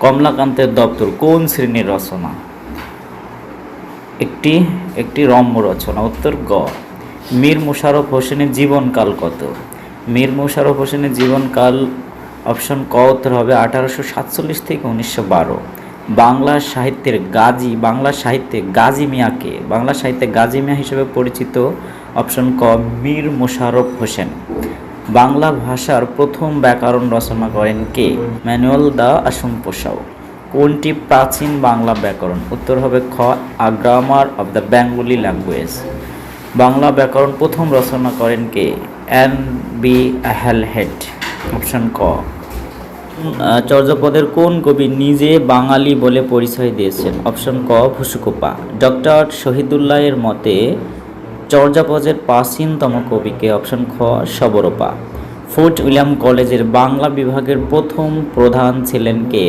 কমলাকান্তের দপ্তর কোন শ্রেণির রচনা? একটি একটি রম্য রচনা। উত্তর গ। মীর মুশারফ হোসেনের জীবনকাল কত? মীর মুশারফ হোসেনের জীবনকাল অপশন ক উত্তর হবে আঠারোশো সাতচল্লিশ থেকে উনিশশো বারো। বাংলা সাহিত্যের গাজী, বাংলা সাহিত্যে গাজী মিয়াকে বাংলা সাহিত্যে গাজী মিয়া হিসেবে পরিচিত অপশন ক, মীর মুশারফ হোসেন। বাংলা ভাষার প্রথম ব্যাকরণ রচনা করেন কে? ম্যানুয়াল দা আসম পোষাও কোনটি প্রাচীন বাংলা ব্যাকরণ? উত্তর হবে খ, a grammar of the Bengali language. Bangla ব্যাকরণ প্রথম রচনা করেন কে? এন বি হেড অপশন ক। চর্যাপদের কোন কবি নিজে বাঙালি বলে পরিচয় দিয়েছেন? অপশন ক, ভুসুকোপা। ডক্টর শহীদুল্লাহের মতে চর্যাপদের প্রাচীনতম কবিকে অপশন খ, সবরপা। ফোর্ট উইলিয়াম কলেজের বাংলা বিভাগের প্রথম প্রধান ছিলেন কে?